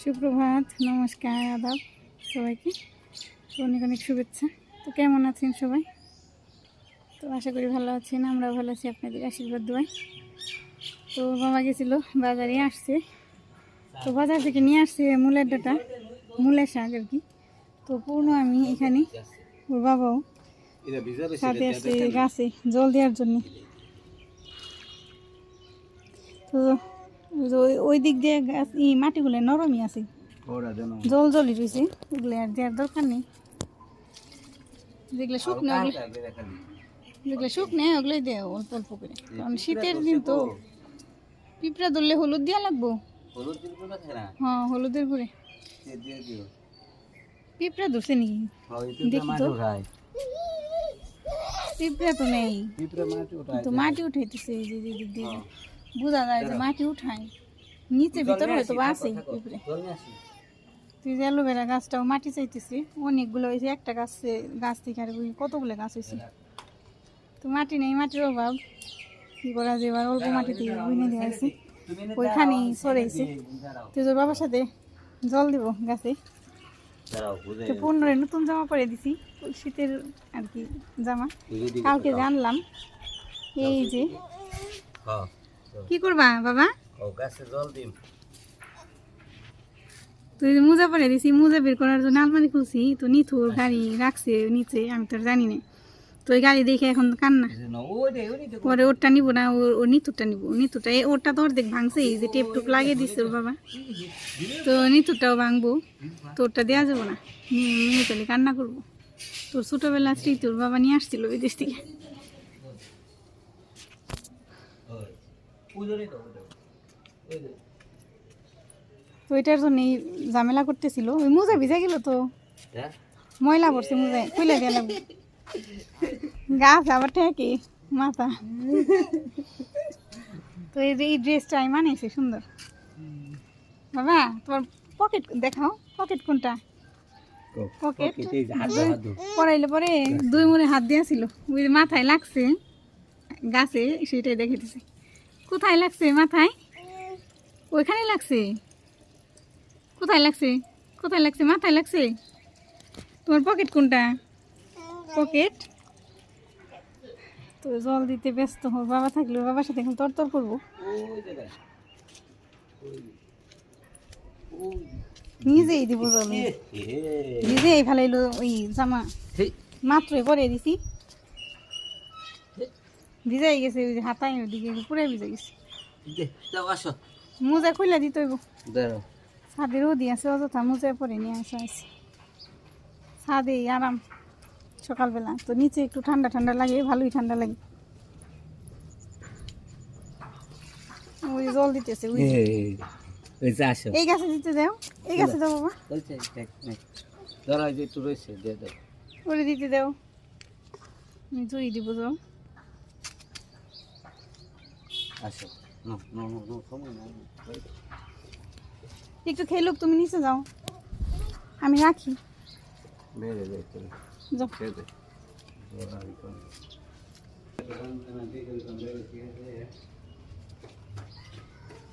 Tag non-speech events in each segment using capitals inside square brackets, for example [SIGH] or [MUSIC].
সুপ্রভাত, নমস্কার, আদাব, সবাইকে। অনেক অনেক শুভেচ্ছা। তো কেমন আছেন সবাই? তো আশা করি ভালো আছেন আমরা ভালো আছি আপনাদের আশীর্বাদ দোয়াই তো বাবা গেছিল বাজারে, আসছে। তো বাজার থেকে নিয়ে আসছে মূলের ডাটা মূলের শাক আর কি। তো পূর্ণ আমি এখানে, ওর বাবাও সাথে আসছে গাছে জল দেওয়ার জন্য। তো ওই- দিক দিয়ে গাছ ই মাটিগুলো নরমই আছে। জল জলই রয়েছে ওগুলো আর দেওয়ার দরকার নেই। যেগুলো শুকনো যেগুলো শুকনো ওগুলোই দেয় অল্প অল্প করে। কারণ শীতের দিন তো পিঁপড়া ধরলে হলুদ দেওয়া লাগবো। হ্যাঁ হলুদের গুঁড়ে পিঁপড়া ধরছে নাকি? দেখি তো। পিঁপড়া তো নেই। তো মাটি উঠাইতেছে এই যে যে দিক বোঝা যায় যে মাটি উঠায় নিচে ভিতরে হয়তো বা আছে পিঁপড়ে তুই যে অ্যালোভেরা গাছটাও মাটি চাইতেছি অনেকগুলো হয়েছে একটা গাছ গাছ থেকে আর কতগুলো গাছ হয়েছে তো মাটি নেই মাটির অভাব। কি করা যায় এবার অল্প মাটিতে বুনে দেওয়া আছে ওইখানেই সরেছে তুই তোর বাবার সাথে জল দিব গাছে। তো পনেরো নতুন জামা পরে দিছি শীতের আর কি জামা। কালকে জানলাম এই যে। কি করবা বাবা? তুই মোজা পরে দিছি মোজা বের করার জন্য আলমারি খুলছি তো নিথুর গাড়ি রাখছে নিচে আমি তো জানি না। তো ওই গাড়ি দেখে এখন কান্না। পরে ওরটা নিবো না ওর নিতুরটা নিবো নিতুরটা এই ওরটা তো অর্ধেক ভাঙছে এই যে টেপ টুপ লাগিয়ে দিচ্ছে ওর বাবা। তো নিতুরটাও ভাঙবো তো ওরটা দেওয়া যাব না নিয়ে চলে কান্না করব। তোর ছোটোবেলা স্মৃতি ওর বাবা নিয়ে আসছিল বিদেশ থেকে। তো এটার জন্য ঝামেলা করতেছিল ওই মোজা ভিজে গেল তো। ময়লা পড়ছে মোজায় খুলে দিয়ে লাগবে। গাছ আবার ঠেকে মাথা। তো এই যে এই ড্রেসটা আমি মানিয়েছে সুন্দর। বাবা তোমার পকেট দেখাও পকেট কোনটা? পকেট পরাইলে পরে দুই মুড়ে হাত দিয়েছিল ওই যে মাথায় লাগছে গাছে সেটাই দেখে দিছে কোথায় লাগছে মাথায়? ওইখানে লাগছে। কোথায় লাগছে? কোথায় লাগছে? মাথায় লাগছে। তোমার পকেট কোনটা? পকেট তো জল দিতে ব্যস্ত হো বাবা থাকলে বাবার সাথে এখন তরতর করব। নিজেই দিব জল নিজেই ফেলাইলো ওই জামা। মাত্রই পরে দিছি। ভিজাই গেছে ওই হাতায় ওদিকে পুরাই ভিজে গেছে। মোজা খুলে দিতে হইব। ছাদে রোদি আছে অযথা মোজা পরে নিয়ে আসা আছে ছাদে আরাম। সকালবেলা। তো নিচে একটু ঠান্ডা ঠান্ডা লাগে ভালোই ঠান্ডা লাগে। ওই জল দিতেছে ওই যে। এই গাছে দিতে দাও এই গাছে দাও বাবা। ওরে দিতে দাও। আমি জড়ি দিব যাও। একটু খেলুক তুমি নিচে যাও। আমি রাখি। যাও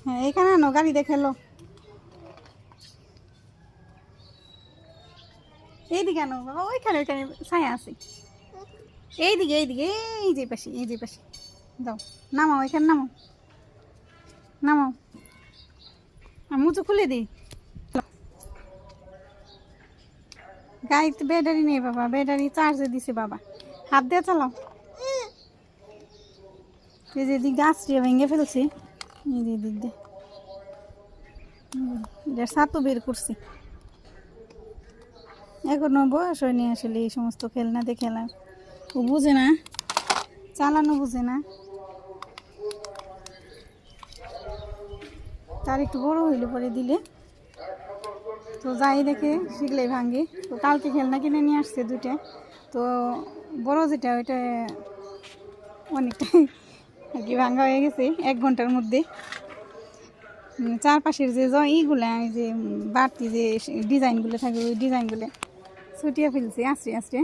হ্যাঁ এখানে আনো গাড়ি দেখে এইদিকে আনো বাবা ওইখানে ওইখানে ছায়া আছে। এইদিকে এইদিকে এই যে পাশে এই যে পাশে। যাও নামাও এখানে নামাও। নামাও। আর মুচো খুলে দিই গাড়িতে ব্যাটারি নেই বাবা ব্যাটারি চার্জে দিছে বাবা। হাত দিয়ে চালাও। এই যে গাছ দিয়ে ভেঙে ফেলছি, এই যে দিয়ে। এটা সাতও বের করছি। এখনও বয়স হয়নি আসলে এই সমস্ত খেলনাতে খেলা। ও বুঝে না, চালানো বুঝে না। তার একটু বড় হইলে পরে দিলে। তো যাই দেখে শিখলেই ভাঙ্গে। তো কালকে খেলনা কিনে নিয়ে আসছে দুইটা। তো বড় যেটা, ওইটা অনেকটাই আর কি ভাঙ্গা হয়ে গেছে এক ঘণ্টার মধ্যে। চারপাশের যে ইগুলা যে বাড়তি যে ডিজাইনগুলো থাকে, ওই ডিজাইনগুলো ছুটিয়ে ফেলছে, আস্তে আস্তে।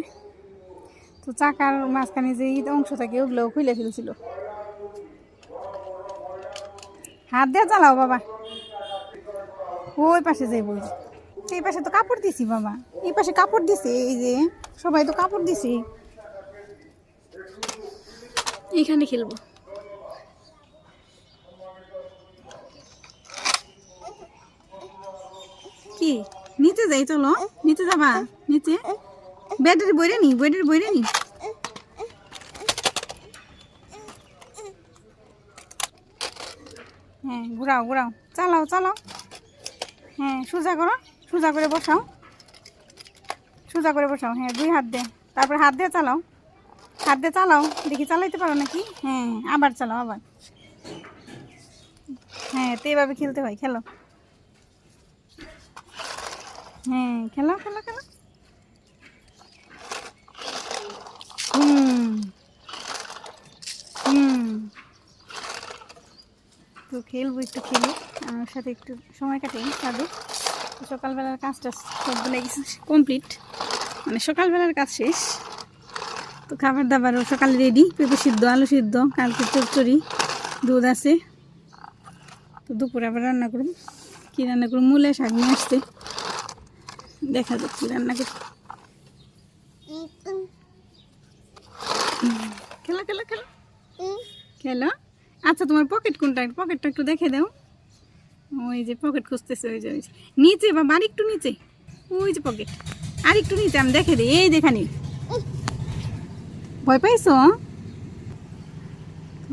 তো চাকার মাঝখানে যে ঈদ অংশ থাকে, ওগুলোও খুলে ফেলছিল। হাত দিয়ে চালাও বাবা। ওই পাশে যাইব। ওই যে। এই পাশে তো কাপড় দিছি বাবা। এই পাশে কাপড় দিছে এই যে সবাই তো কাপড় দিছি। এইখানে খেলব। কি? নিচে যাই চলো। নিচে যাবা? নিচে? ব্যাটারি বইরে নি ব্যাটারি বইরে নি। হ্যাঁ ঘুরাও ঘুরাও। চালাও চালাও। হ্যাঁ সোজা করো। সোজা করে বসাও। সোজা করে বসাও হ্যাঁ দুই হাত দে। তারপরে হাত দিয়ে চালাও। হাত দিয়ে চালাও। দেখি চালাইতে পারো নাকি? হ্যাঁ আবার চালাও, আবার। হ্যাঁ তো এভাবে খেলতে হয়, খেলো। হ্যাঁ খেলো খেলো খেলো। হুম হুম। তো খেলব একটু, খেলি। আমার সাথে একটু সময় কাটাই তো সকালবেলার কাজটা সবগুলো কমপ্লিট মানে সকালবেলার কাজ শেষ। তো খাবার দাবারও সকালে রেডি পেঁপে সিদ্ধ আলু সিদ্ধ কালকে চচ্চড়ি দুধ আছে। তো দুপুরে আবার রান্না করুন কী রান্না করুন মূলে শাক নিয়ে আসছে। দেখা যাক কী রান্না করি। খেলা খেলা খেলো। খেলো? আচ্ছা তোমার পকেট কোনটা? পকেটটা একটু দেখে দাও। ওই যে পকেট খুঁজতেছে, ওই যে ওই যে। নিচে বা আর একটু নিচে। ওই যে পকেট আর একটু নিচে, আমি দেখে দিই। এই দেখানি ভয় পাইছো?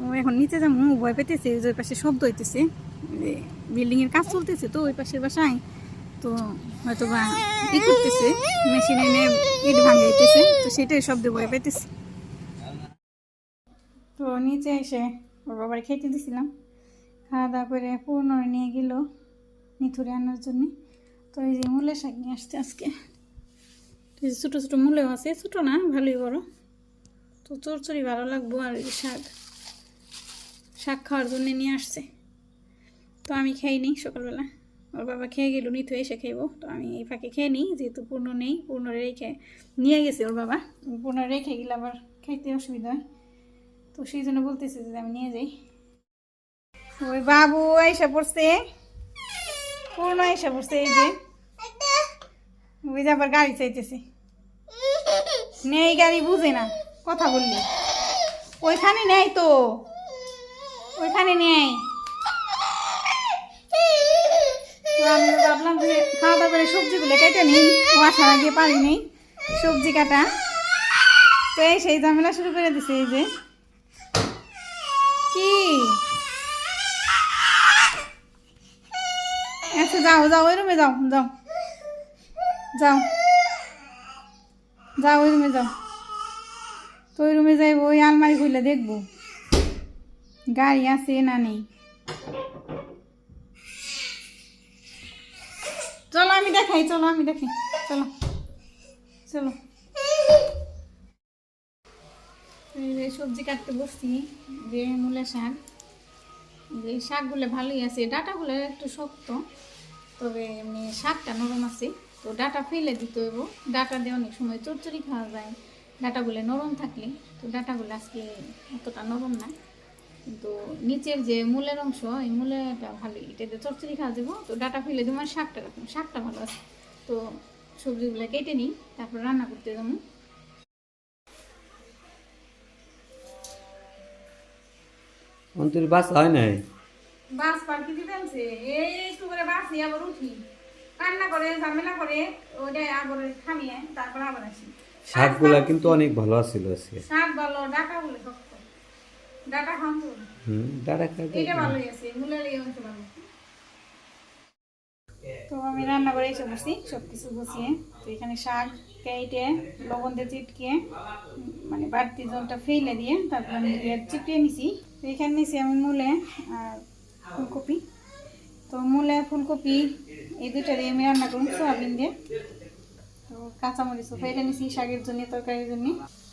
ও, এখন নিচে যাব। ভয় পেতেছে ওই পাশে শব্দ হইতেছে। বিল্ডিং এর কাজ চলতেছে তো, ওই পাশের বাসায়। তো হয়তো বা ই করতেছে মেশিন এনে ইট ভাঙাইতেছে। তো সেটাই শব্দে ভয় পেতেছে তো নিচে এসে ওর বাবার খেতে দিছিলাম। খাওয়া দাওয়া করে পূর্ণ নিয়ে গেল নিথুরে আনার জন্য। তো এই যে মূলে শাক নিয়ে আসছে আজকে। ছোটো ছোটো মূলেও আছে ছোটো না, ভালোই বড়। তো চরচড়ি ভালো লাগবো আর শাক। শাক খাওয়ার জন্য নিয়ে আসছে। তো আমি খেয়ে নিই সকালবেলা। ওর বাবা খেয়ে গেল, নিথু এসে খাইবো তো আমি এই ফাঁকে খেয়ে নিই, যেহেতু পূর্ণ নেই পূর্ণ রেখে নিয়ে গেছে ওর বাবা। পূর্ণ রেখে গেলে আবার খাইতে অসুবিধা হয়। তো সেই জন্য বলতেছে যে আমি নিয়ে যাই। ওই বাবু এসে পড়ছে। পূর্ণ এসে পড়ছে এই যে? ওই আবার গাড়ি চাইতেছে। নেই গাড়ি, বুঝে না। কথা বললি। ওইখানে নেই তো। ওইখানে নেই। আমি ভাবলাম যে খাওয়া দাওয়া করে সবজিগুলো কেটে নিই। ও আসার আগে পারি নেই সবজি কাটা। তো এই সেই ঝামেলা শুরু করে দিছে এই যে। যাও যাও, ওই রুমে যাও যাও। যাও। যাও, ওই রুমে যাও। তো ওই রুমে যাইব, ওই আলমারি খুলে দেখব। গাড়ি আছে না নেই? চলো, আমি দেখাই, চলো, আমি দেখাই। চলো চলো। সবজি কাটতে বসছি, যে মূলা শাক। যে শাকগুলো ভালোই আছে, ডাটাগুলো একটু শক্ত। তবে এমনি শাকটা নরম আছে, তো ডাটা ফেলে দিতে হইব। ডাটা দিয়ে অনেক সময় চচ্চড়ি খাওয়া যায়। ডাটাগুলো নরম থাকলে, তো ডাটাগুলো আজকে অতটা নরম না। কিন্তু নিচের যে মূলের অংশ, এই মূলেটা ভালোই এটাতে চচ্চড়ি খাওয়া যাব তো ডাটা ফেলে দেবো শাকটা রাখুন শাকটা ভালো আছে। তো সবজিগুলো কেটে নিই, তারপর রান্না করতে যাব। অন্তর বাস হয় নাই? বাস পার্কি দিতে এই একটু করে বাসি আবার উঠি। কান্না করে ঝামেলা করে ওইটা আবার থামিয়ে তারপর আবার আসি। শাকগুলা কিন্তু অনেক ভালো আছিল আজকে। শাক ভালো ডাটা বলে শক্ত। ডাটা খাম হুম দাঁড়া খাবে এটা ভালোই আছে এই অংশ ভালো। তো আমি রান্না করে এসে বসি সব কিছু বসিয়ে তো এখানে শাক কেটে লবণ দিয়ে চিটকিয়ে মানে বাড়তি জলটা ফেলে দিয়ে তারপর আমি ধুয়ে নিছি। তো এখানে নিছি আমি মূলে আর ফুলকপি। তো মূলে ফুলকপি, এই দুটা দিয়ে আমি রান্না করুন সোয়াবিন দিয়ে। তো কাঁচামরিচ ফেলে নিছি শাকের জন্য, তরকারির জন্য।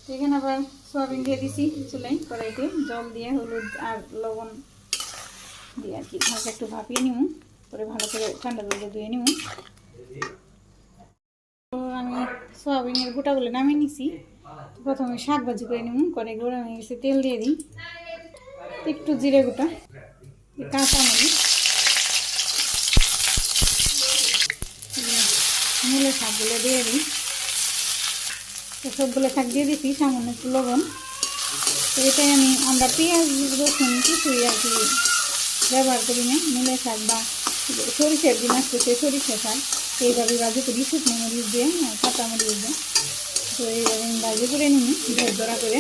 তো এখানে আবার সোয়াবিন দিয়ে দিছি চুলাই কড়াইতে। জল দিয়ে হলুদ আর লবণ দিয়ে আর কি। হালকা একটু ভাপিয়ে নিব পরে ভালো করে ঠান্ডা জলে ধুয়ে নিব তো আমি সোয়াবিনের গোটাগুলো নামিয়ে নিছি। প্রথমে শাক ভাজি করে নিব করে গরম হয়ে গেছে তেল দিয়ে দিই। একটু জিরে গোটা। কাঁচা মরিচ মূলে শাকগুলো দিয়ে দিই সবগুলো শাক দিয়ে দিচ্ছি সামান্য একটু লবণ এটাই আমি আমরা পেঁয়াজ রসুন কিছুই আর কি ব্যবহার করি না মূলে শাক বা সরিষার দিন আসতেছে সরিষা শাক এইভাবে ভাজি করি শুকনো মরিচ দিয়ে কাঁচা মরিচ দিয়ে তো এইভাবে আমি ভাজি করে নিই ধরা করে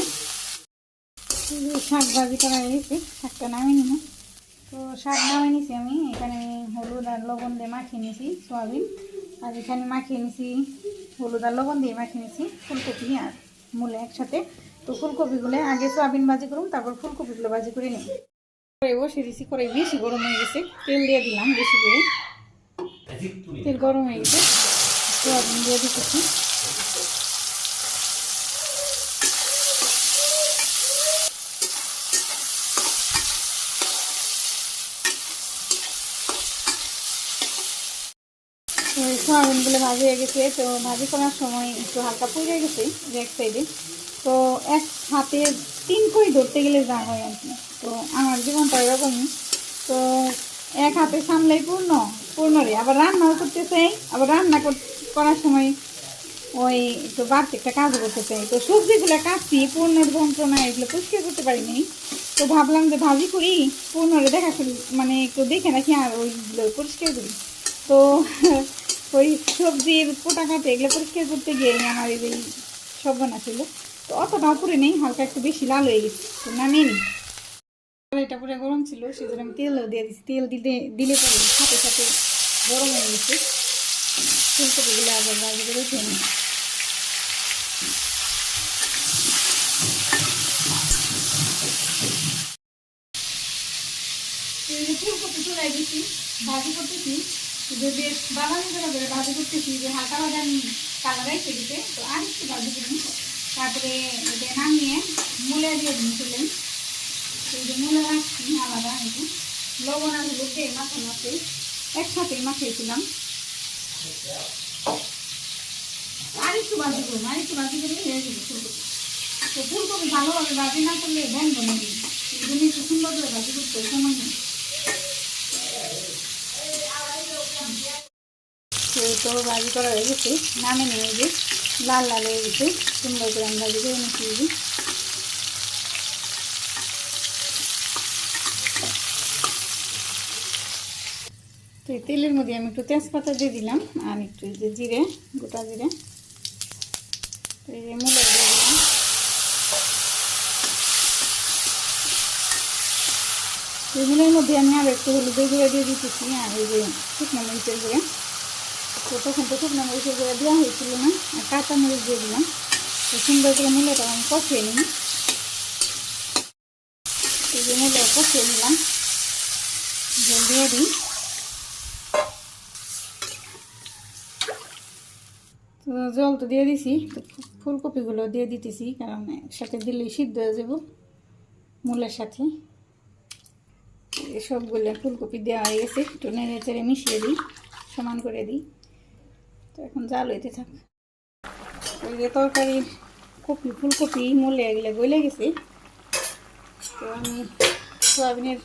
শাক ভাজি করা হয়ে গেছে, শাকটা নামিয়ে নিব তো শাক নামিয়ে নিছি আমি। এখানে হলুদ আর লবণ দিয়ে মাখিয়ে নিয়েছি সয়াবিন। আর এখানে মাখিয়ে নিয়েছি হলুদ আর লবণ দিয়ে মাখিয়ে নিয়েছি ফুলকপি আর মূলে একসাথে। তো ফুলকপিগুলো আগে সয়াবিন ভাজি করুন তারপর ফুলকপিগুলো ভাজি করে নিই করে বসে দিছি করে বেশি গরম হয়ে গেছে, তেল দিয়ে দিলাম বেশি করে। তেল গরম হয়ে গেছে, সয়াবিন দিয়ে দিতেছি তো সয়াবিনগুলো ভাজি হয়ে গেছে, তো ভাজি করার সময় একটু হালকা পুড়ে গেছে যে এক সাইডে তো এক হাতে তিন কই ধরতে গেলে যা হয় আর কি। তো আমার জীবনটা এরকমই। তো এক হাতে সামলাই পূর্ণ পূর্ণ রে। আবার রান্নাও করতে চাই আবার রান্না কর- করার সময় ওই একটু বাড়তি একটা কাজ করতে চাই তো সবজিগুলো কাটছি, পূর্ণের যন্ত্রণা, এগুলো পরিষ্কার করতে পারিনি। তো ভাবলাম যে ভাজি করি, পূর্ণরে দেখা করি মানে একটু দেখে রাখি আর ওইগুলো পরিষ্কার করি। তো [LAUGHS] ওই সবজির পোটা কাটে, এগুলো পরিষ্কার করতে গিয়ে আমার এই সবনা ছিল। তো অতটাও পুরে নেই, হালকা একটু বেশি লাল হয়ে গেছে, তো নামিয়ে নিই। এটা পুরো গরম ছিল, সেজন্য আমি তেলও দিয়ে দিচ্ছি তেল দিলে দিলে পরে সাথে সাথে গরম হয়ে গেছে। ফুলকপিগুলো আবার বাজি করে উঠে নিই। ফুলকপি চুলাই দিচ্ছি ভাজি করতেছি। যদি বাদামি করে করে ভাজি করতেছি, যে হালকা বাদামি কালার এসে গেছে তো আর একটু ভাজি তারপরে এটা নামিয়ে মূলে দিয়ে দিন চলেন এই যে মূলে রাখছি আলাদা একটু লবণ আর হলুদ দিয়ে মাখানো আছে। একসাথেই মাখিয়েছিলাম। আর একটু ভাজি করুন আর একটু ভাজি করলে হয়ে যাবে ফুলকপি। তো ফুলকপি ভালোভাবে ভাজি না করলে বন্ধ নেই এই জন্য একটু সুন্দর করে ভাজি করতে সময় নেই। তো ভাজি করা হয়ে গেছে। নামে নিয়ে যে লাল লাল হয়ে গেছে। সুন্দর করে আমি ভাজি করে নিচ্ছি এই যে। তো এই তেলের মধ্যে আমি একটু তেজপাতা দিয়ে দিলাম আর একটু যে জিরে, গোটা জিরে। এই যে মূলা দিয়ে এগুলোর মধ্যে আমি আর একটু হলুদের গুঁড়া দিয়ে দিতেছি আর এই যে শুকনো মরিচের গুঁড়া। তো তখন তো শুকনো মরিচের গুঁড়া দেওয়া হয়েছিল না কাঁচা মরিচ দিয়ে দিলাম। তো সুন্দর করে মূলাটা আমি কষিয়ে নিই। যে মূলা কষিয়ে নিলাম। জল দিয়ে দিই। তো জল তো দিয়ে দিছি ফুলকপিগুলো দিয়ে দিতেছি, কারণ সাথে দিলে সিদ্ধ হয়ে যাব মূলের সাথে। সবগুলো ফুলকপি দেওয়া হয়ে গেছে, একটু নেড়ে চেড়ে মিশিয়ে দিই, সমান করে দিই। এখন জাল হইতে থাক। ওই যে তরকারির কপি, ফুলকপি মূলে এগুলো গলে গেছে। তো আমি সোয়াবিনের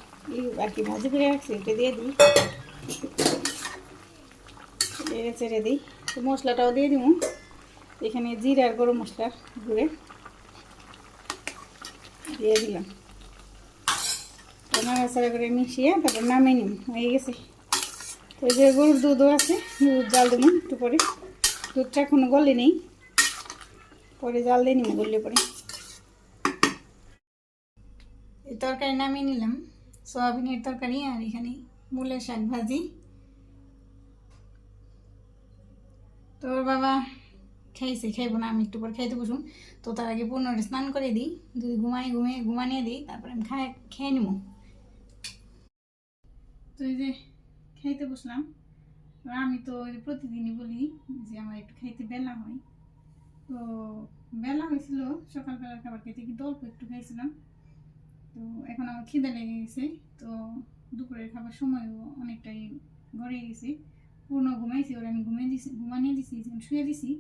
আর কি ভাজি করে রাখছি এটা দিয়ে দিই। নেড়ে চেড়ে দিই। তো মশলাটাও দিয়ে দিব এখানে জিরা আর গরম মশলা গুঁড়ে দিয়ে দিলাম। নাড়াচাড়া করে মিশিয়ে তারপর নামিয়ে নিম, হয়ে গেছে। এই যে গরুর দুধও আছে, দুধ জাল দেবো একটু পরে। দুধটা এখনও গলে নেই। পরে জাল দিয়ে নিব গললে পরে। এই তরকারি নামিয়ে নিলাম। সোয়াবিনের তরকারি আর এখানে মূলের শাক ভাজি। তোর বাবা খাইছে খাইবো না, আমি একটু পর খাইতে বসুন তো তার আগে পুনরায় স্নান করে দিই। যদি ঘুমাই ঘুমিয়ে, ঘুমানিয়ে দিই, তারপরে আমি খাই খেয়ে নিব। তো এই যে খাইতে বসলাম। আমি তো প্রতিদিনই বলি যে আমার একটু খাইতে বেলা হয়। তো বেলা হয়েছিল, সকালবেলার খাবার খেতে কিন্তু অল্প একটু খাইছিলাম। তো এখন আমার খিদে লেগে গেছে, তো দুপুরের খাবার সময়ও অনেকটাই গড়িয়ে গেছে। পূর্ণ ঘুমাইছি, ওরা আমি ঘুমিয়ে দিছি, ঘুমানিয়ে দিছি শুয়ে দিছি।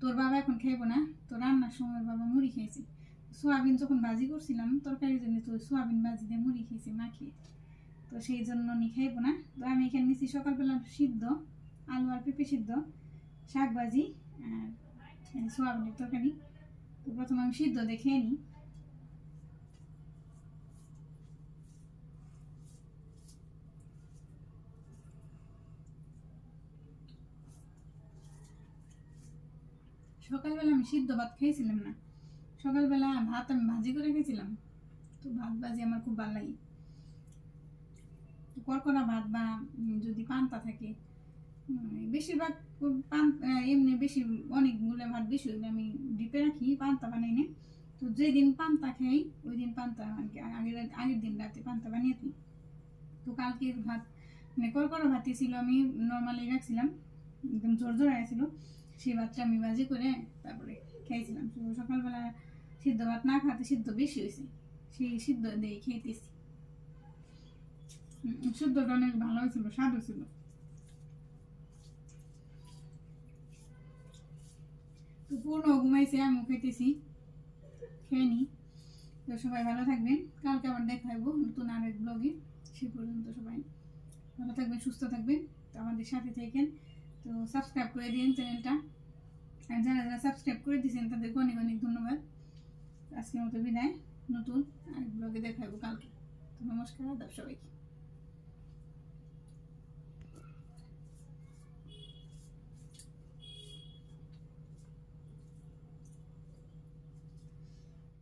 তোর বাবা এখন খাইবো না, তো রান্নার সময় বাবা মুড়ি খেয়েছে সোয়াবিন যখন ভাজি করছিলাম, তরকারির জন্য তো সোয়াবিন ভাজি দিয়ে মুড়ি খেয়েছি মাখিয়ে তো সেই জন্য নি খাইবো না। তো আমি এখানে নিচ্ছি সকালবেলা সিদ্ধ, আলু আর পেঁপে সিদ্ধ, শাক ভাজি আর সোয়াবিনের তরকারি। তো প্রথমে আমি সিদ্ধ দেখে নিই। সকালবেলা আমি সিদ্ধ ভাত খেয়েছিলাম না। সকালবেলা ভাত আমি ভাজি করে খেয়েছিলাম। তো ভাত ভাজি আমার খুব ভালো লাগে। তো ভাত বা যদি পান্তা থাকে বেশিরভাগ পান এমনি বেশি অনেকগুলো ভাত বেশি আমি ডিপে রাখি, পান্তা বানাই না। তো যেদিন পান্তা খাই ওই দিন পান্তা আর কি আগের আগের দিন রাতে পান্তা বানিয়ে দিই। তো কালকের ভাত মানে করকরা ভাতই ছিল আমি নর্মালি রাখছিলাম, একদম জোর জোর ছিল। সেই ভাতটা আমি ভাজি করে তারপরে খেয়েছিলাম তো সকালবেলা সিদ্ধ ভাত না খাতে সিদ্ধ বেশি হয়েছে। সেই সিদ্ধ দিয়ে খেতেছি। সিদ্ধটা অনেক ভালো হয়েছিল, স্বাদ হয়েছিল। তো পূর্ণ ঘুমাইছে আমি খেতেছি। খেয়ে নি। তো সবাই ভালো থাকবেন। কালকে আবার দেখা হইব নতুন আরেক ব্লগে সে পর্যন্ত সবাই ভালো থাকবেন, সুস্থ থাকবেন। তো আমাদের সাথে থাকেন। তো সাবস্ক্রাইব করে দিন চ্যানেলটা আর যারা যারা সাবস্ক্রাইব করে দিয়েছেন, তাদেরকে অনেক অনেক ধন্যবাদ। আজকের মতো বিদায় নতুন আরেক ব্লগে দেখাবো কালকে। তো নমস্কার আদাব সবাইকে।